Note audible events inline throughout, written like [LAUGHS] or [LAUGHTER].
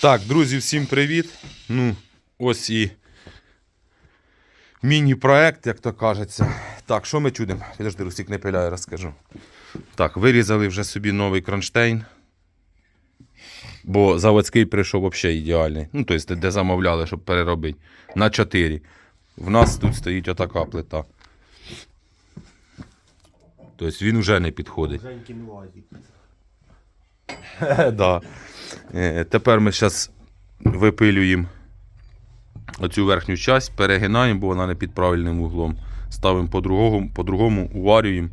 Так, друзі, всім привіт. Ну, ось і міні-проект, як то кажеться. Так, що ми чудимо? Підожди, Русік не пиляє, розкажу. Так, вирізали вже собі новий кронштейн. Бо заводський прийшов взагалі ідеальний. Ну, тобто, де замовляли, щоб переробити. На 4. В нас тут стоїть отака плита. Тобто він вже не підходить. Женькін УАЗик. [LAUGHS] да. Е, Тепер ми зараз випилюємо оцю верхню часть, перегинаємо, бо вона не під правильним углом. Ставимо по-другому, по-другому уварюємо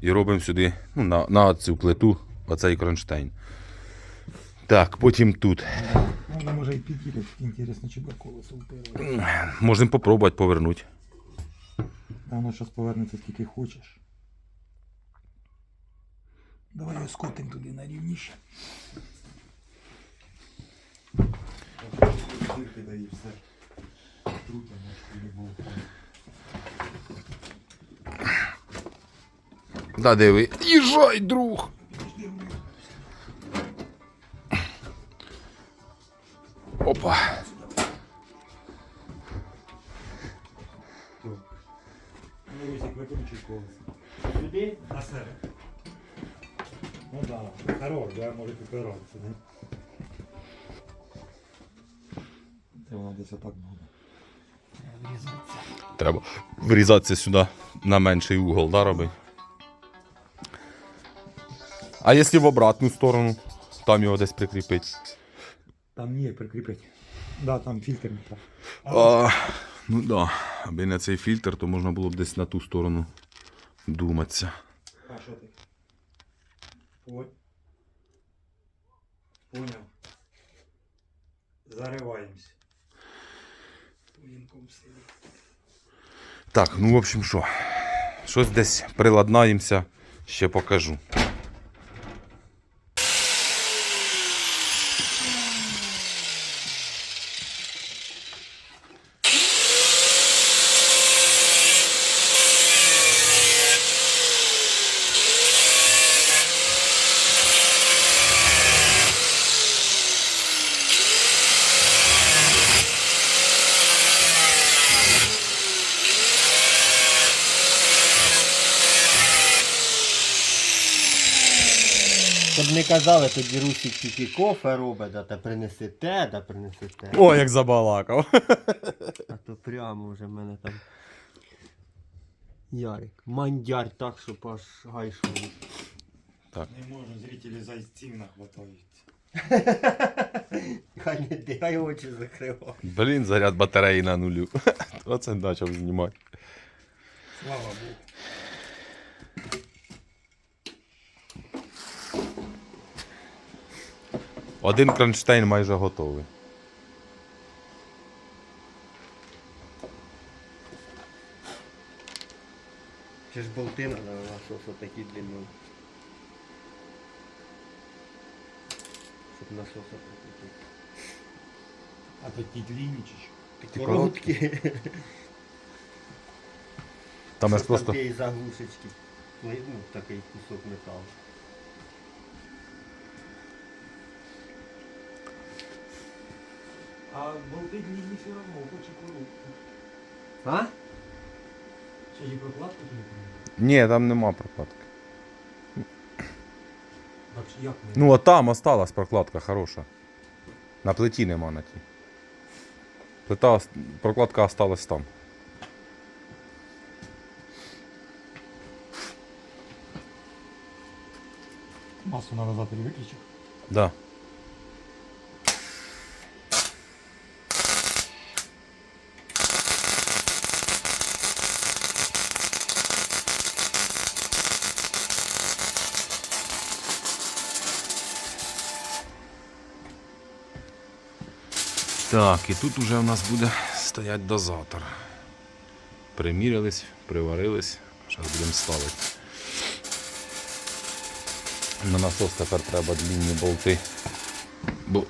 і робимо сюди ну, на, на цю плиту оцей кронштейн. Так, потім тут. Можна може і під'їде, інтересно, чи колесо вперло. Можемо попробувати повернути. Та воно зараз повернеться скільки хочеш. Давай його скотим туди на рівніше. Да, диви. Їжджай, друг! Опа. Ну, Русик, викручуй колесо. Сюди? На себе. Ну да, хорош, да, може підпиратися, не? Воно десь отак буде. Треба врізатися сюди на менший угол, да, робить? А якщо в обратну сторону, там його десь прикріпити. Там ні, прикріпить. Да, там фільтр не так. А, ну так, да. аби не цей фільтр, то можна було б десь на ту сторону думатися. А що ти? От. Поняв. Так, ну в общем що, щось десь приладнаємося, ще покажу. Казали, тоді Русик тільки кофе робить, да та принесете, да принесете. О, як забалакав. А то прямо вже в мене там. Ярик. Мандяр так, щоб аж гайшов. Не можу, зрителі зайців нахватають. [LAUGHS] Хай не дихай очі закривав. Блін, заряд батареї на нулю. [LAUGHS] Оце почав знімати. Слава Богу. Один кронштейн майже готовий. Чи ж болти надо на насосу такі длинні. Щоб насоса прикрутити. А такі длинні чи що? Такі короткі. Там Щось просто. Заглушечки. Ну, і, ну, такий кусок металу. А болти длинні все одно, хоче коробку. А? Ще і тобі поміняти? Ні, там нема прокладки. Так як не? Ну, а там осталась прокладка хороша. На плиті нема на тій. Плита, ос- прокладка осталась там. Масу на розаторі виключив. Да. Так, і тут уже у нас буде стоять дозатор. Примірялись, приварились, зараз будемо ставити. На насос тепер треба длінні болти. Бо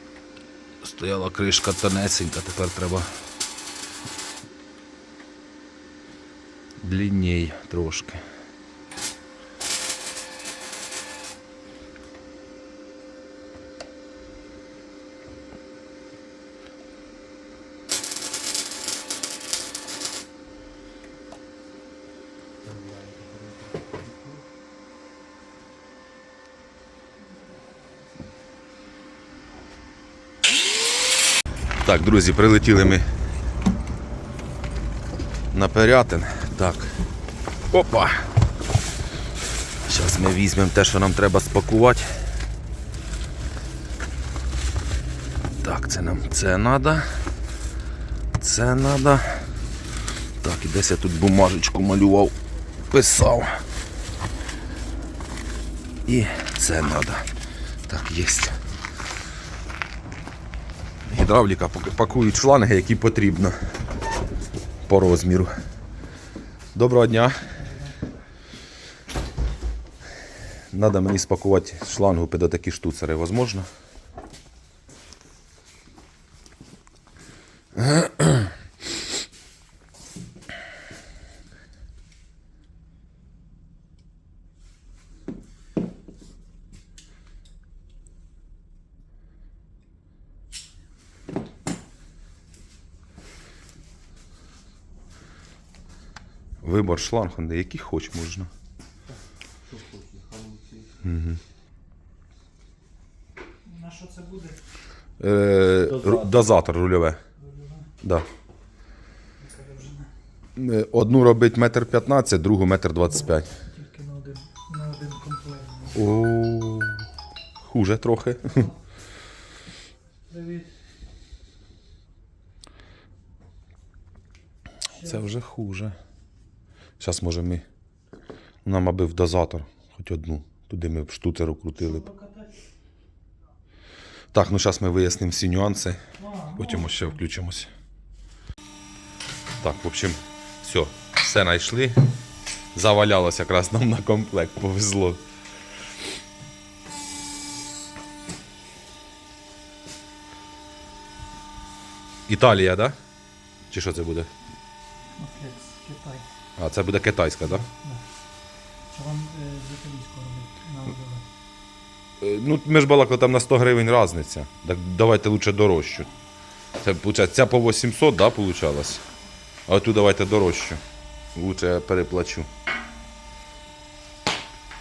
стояла кришка тонесенька, тепер треба длінній трошки. Так, друзі, прилетіли ми на Перятин. Так. Опа. Зараз ми візьмемо те, що нам треба спакувати. Так, це нам це треба. Це треба. Так, і десь я тут бумажечку малював, писав. І це треба. Так, є. Гідравліка пакують шланги, які потрібно по розміру. Доброго дня. Надо мені спакувати шлангу під такі штуцери, возможно? Вибор шланг, який хоч можна. На що це буде? Е, Дозатор. ру- дозатор рульове. Да. Е, Одну робить метр 15, другу метр 25. Тільки на один, на один комплект. О, хуже трохи. Привіт. Це вже хуже. Зараз може ми. Нам аби в дозатор, хоч одну. Туди ми б штуцеру крутили б. Так, ну зараз ми вияснимо всі нюанси. Потім ще включимось. Так, в общем, все, все знайшли. Завалялось якраз нам на комплект, повезло. Італія, да? Чи що це буде? Китай. А, це буде китайська, вам е, з італійського робити? На робили? Е, Ну, ми ж балакали там на 100 гривень різниця. Так давайте лучше дорожчу. Це, виходить, ця по 800, да, получалось? А ту давайте дорожчу. Лучше я переплачу.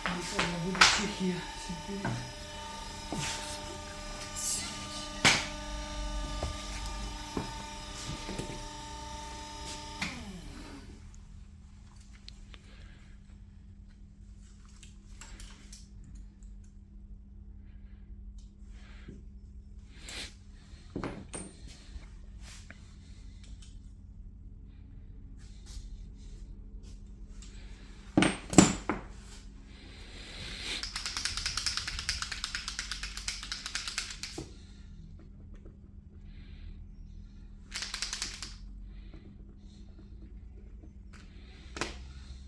Напевно, буде.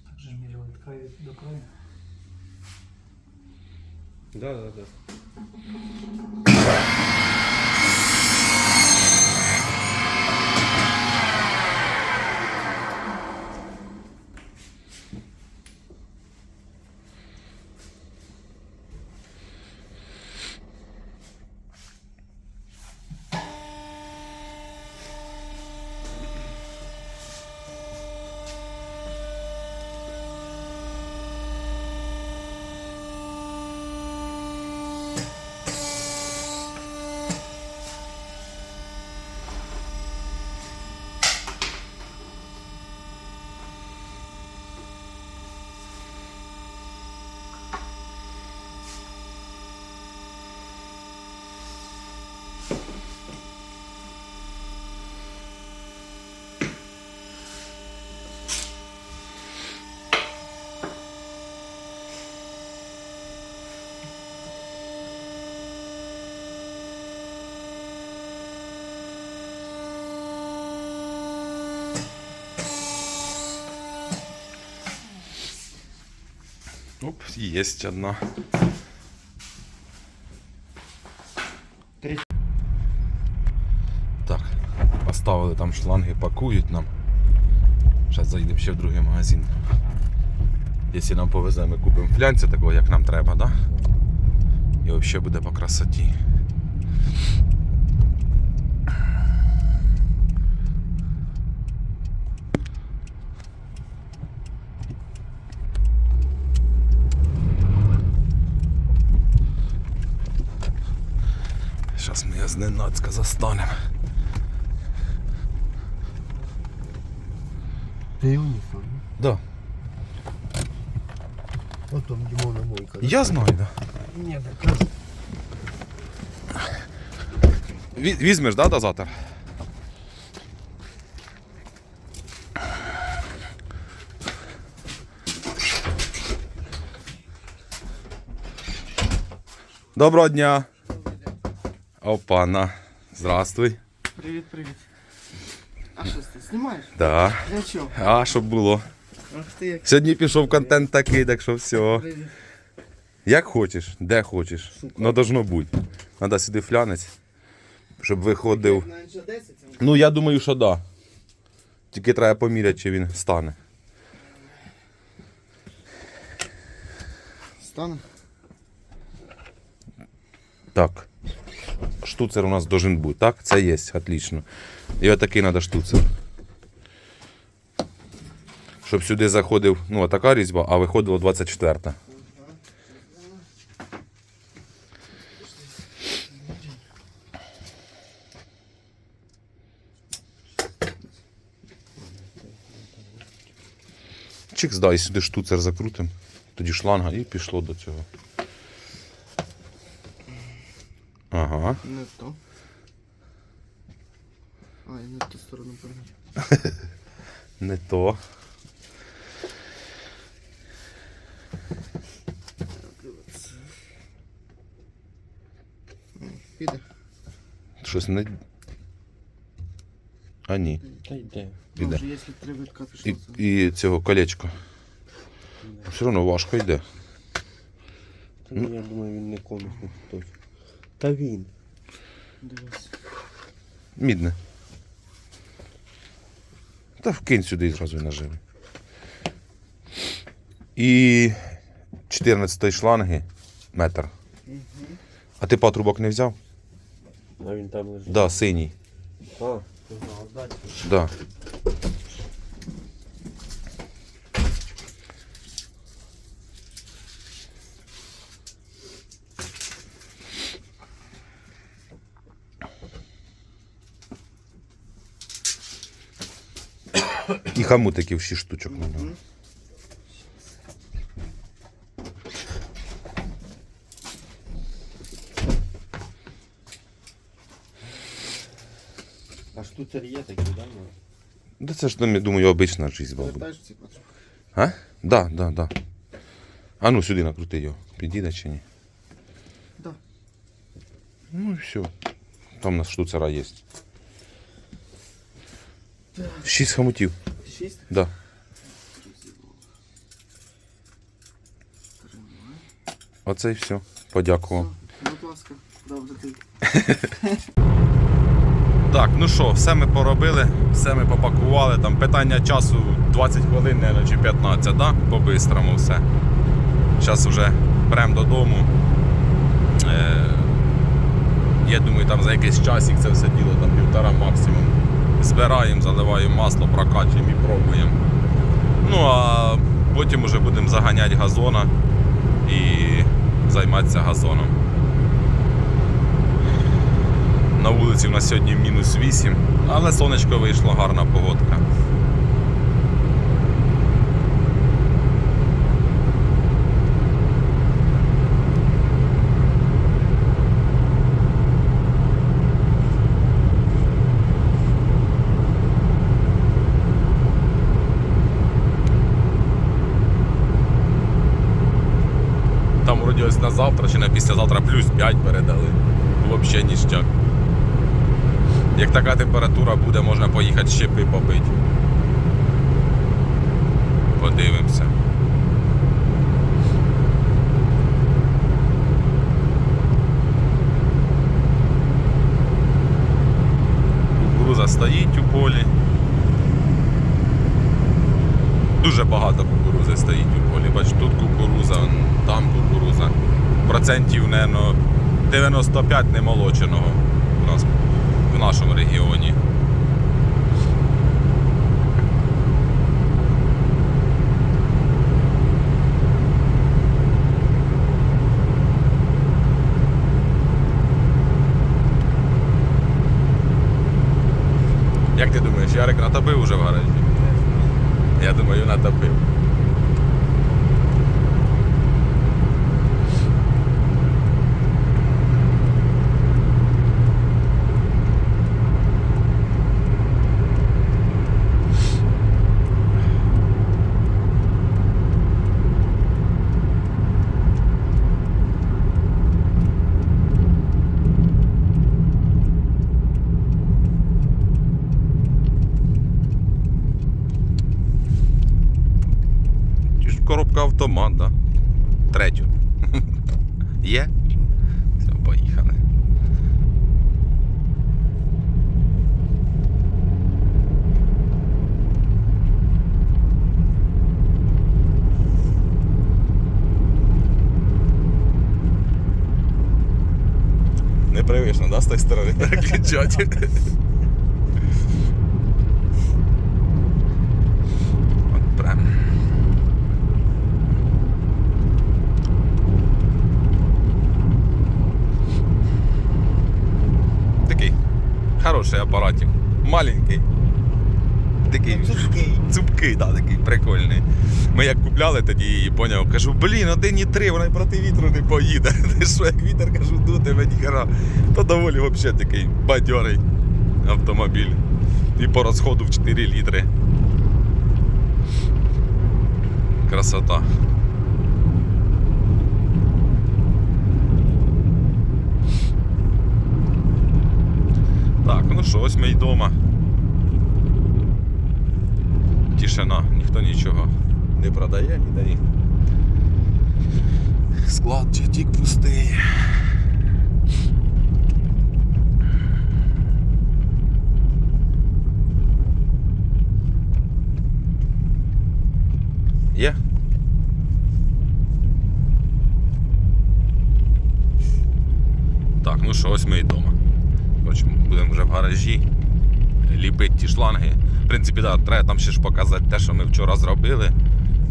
Так же ж міряли від краю до краю. Да, да, да. Оп, есть одна. там шланги, пакують нам. Зараз зайдемо ще в другий магазин. Якщо нам повезе, ми купимо флянця такого, як нам треба, да? І взагалі буде по красоті. Зараз ми зненацька застанемо. Ти унісон. Да. От там Дімона мойка. Я знаю, да. Ні, так. Ві- Візьмеш, да, дозатор? Доброго дня. Опана. Здравствуй. Привіт, привіт. А що ти знімаєш? Да. Для чого? А, щоб було. Ах ти як Сьогодні пішов контент такий, так що все. Як хочеш, де хочеш. Ну, должно бути. Надо сюди флянець, щоб виходив. На НЧ 10 Ну, я думаю, що да. Тільки треба поміряти, чи він стане. стане. Так. Штуцер у нас должен бути, так? Це є, отлично. І отакий треба штуцер. Щоб сюди заходив, ну, така різьба, а виходило 24. Чикс, да, і сюди штуцер закрутим. Тоді шланга і пішло до цього. Ага. Не то. А, я не в ту сторону повернув. [LAUGHS] Не то. Піде. Щось не. А ні. Та йде. Піде. Ну, вже якщо три витка пішло, І, і цього колечко. Все одно важко йде. Та ні, я думаю, він не точно. Та він. Дивись. Мідне. Та вкинь сюди і зразу і наживи. І 14 шланги метр. А ти патрубок не взяв? А він там лежить. Да, синій. А, дати. Да. І хамутиків 6 штучок на нього. А штуцер є такий, да? ну? Да це ж, я думаю, обична різьба буде. Ці? А? Да, да, да. А ну сюди накрути його. Підійде чи ні? Да. Ну і все. Там у нас штуцера є. Шість хомутів. Шість? Да. Оце і все. Подякував. Будь ласка, добре ти. [LAUGHS] Так, ну що, все ми поробили, все ми попакували. Там питання часу 20 хвилин, наверное, чи 15, да? По-бистрому все. Зараз вже прям додому. Е, я думаю, там за якийсь часик це все діло, там півтора максимум. Збираємо, заливаємо масло, прокачуємо і пробуємо. Ну а потім вже будемо заганяти газона і займатися газоном. На вулиці у нас сьогодні мінус 8, але сонечко вийшло, гарна погодка. Там вроді ось на післязавтра плюс 5 передали. Взагалі ніштяк. Як така температура буде, можна поїхати щепи попити. Подивимося. Кукуруза стоїть у полі. Дуже багато кукурузи стоїть у полі. Бач, тут кукуруза, там кукуруза. Процентів, нено, 95 немолоченого у нас в нашому регіоні. Як ти думаєш, Ярик натобив уже в гаражі? Я думаю, натопив. Чи ж коробка автомат, да? Третю. [LAUGHS] Є? Все, поїхали. Непривично, да, з тої сторони переключати. [LAUGHS] От прям. Такий хороший апаратик. Маленький. Такий Цупкий. цупкий, да, такий прикольний. Ми як купляли тоді її, поняв, кажу, блін, один і три, вона й проти вітру не поїде. [LAUGHS] Ти що, як вітер, кажу, дути, ніхера. То доволі взагалі такий бадьорий автомобіль. І по розходу в 4 літри. Красота. Так, ну що, ось ми й дома. Тишина, ніхто нічого не продає, ні. Склад тік пустий. Є? Так, ну що, ось ми і вдома. Хочемо, будемо вже в гаражі ліпити ті шланги. В принципі, да, треба там ще ж показати те, що ми вчора зробили.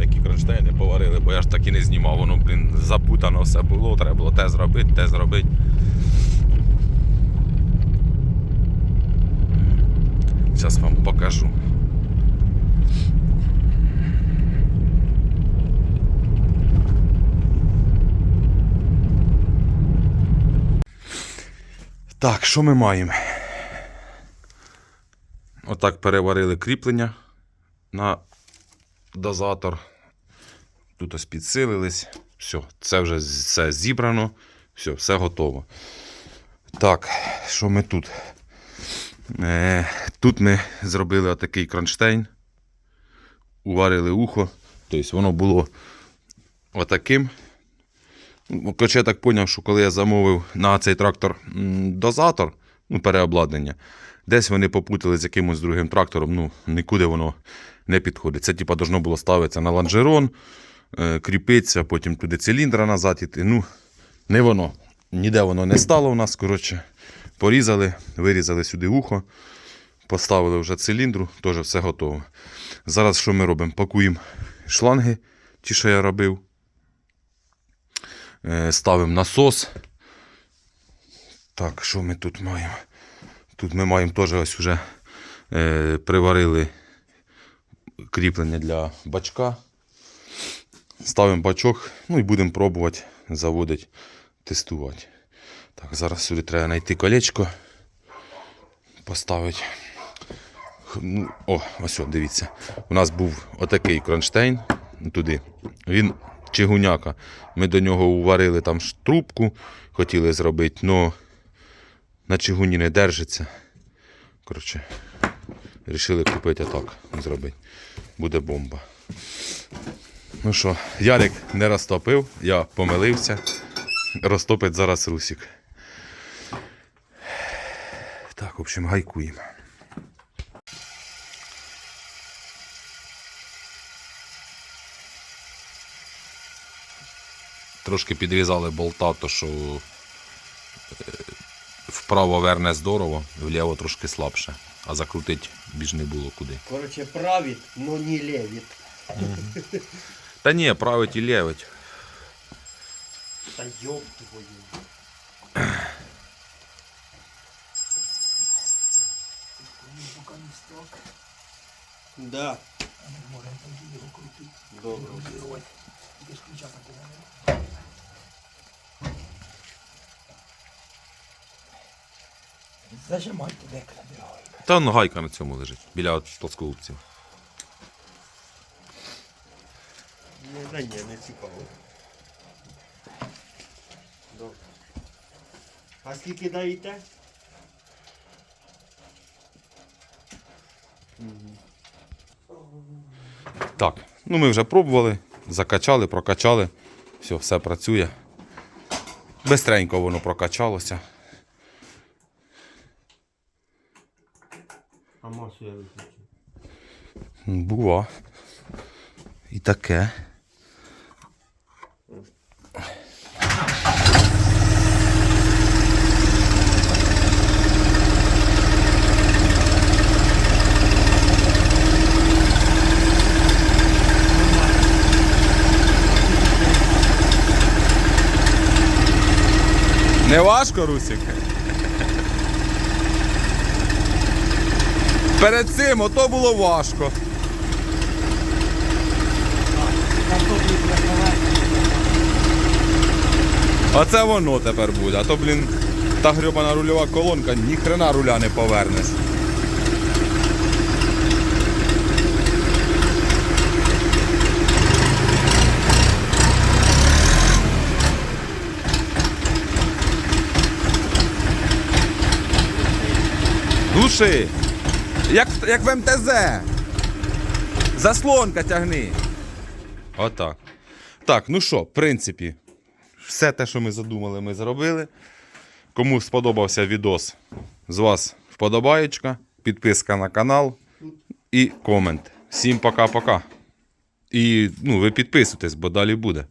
Які кронштейни поварили, бо я ж так і не знімав, воно, блін, запутано все було, треба було те зробити, те зробити. Зараз вам покажу. Так, що ми маємо? Отак переварили кріплення на дозатор. Тут ось підсилились. Все, це вже все зібрано. Все, все готово. Так, що ми тут? Е, тут ми зробили отакий кронштейн. Уварили ухо. Тобто воно було отаким. Ну, я так зрозумів, що коли я замовив на цей трактор дозатор, ну, переобладнання, десь вони попутали з якимось другим трактором, ну, нікуди воно не підходить. Це, типа, должно було ставитися на лонжерон, е, кріпитися, потім туди циліндра назад іти. Ну, не воно. Ніде воно не стало у нас. Коротше, порізали, вирізали сюди ухо, поставили вже циліндру, теж все готово. Зараз що ми робимо? Пакуємо шланги, ті, що я робив. Е, Ставимо насос. Так, що ми тут маємо? Тут ми маємо теж ось вже е, приварили кріплення для бачка. Ставимо бачок, ну і будемо пробувати заводити, тестувати. Так, зараз сюди треба знайти колечко, поставити. Ну, о, ось, дивіться. У нас був отакий кронштейн туди. Він чигуняка. Ми до нього уварили там трубку, хотіли зробити, але на чигуні не держиться. Коротше, вирішили купити отак зробити. Буде бомба. Ну що, Ярик не розтопив, я помилився. Розтопить зараз Русик. Так, в общем, гайкуємо. Трошки підрізали болта, то що е, вправо верне здорово, вліво трошки слабше, а закрутити більш не було куди. Короче, правит, но не левит. Та ні, править і лєвить. Та ёб твою. Да. Добре. Зажимайте бігає. Та ну, гайка на цьому лежить, біля плоскогубців. Не, да ні, не цікаво. Добре. А скільки даєте? Так, ну ми вже пробували, закачали, прокачали. Все, все працює. Бистренько воно прокачалося. А масу я виключу. Бува. І таке. Не важко, Русик? Перед цим ото було важко. Оце воно тепер буде. А то, блін, та грьобана рульова колонка, ні хрена руля не повернеш. Глуши! Як, як в МТЗ. Заслонка тягни. Отак. Так, ну що, в принципі, все те, що ми задумали, ми зробили. Кому сподобався відос, з вас вподобаєчка, підписка на канал і комент. Всім пока-пока. І ну, ви підписуйтесь, бо далі буде.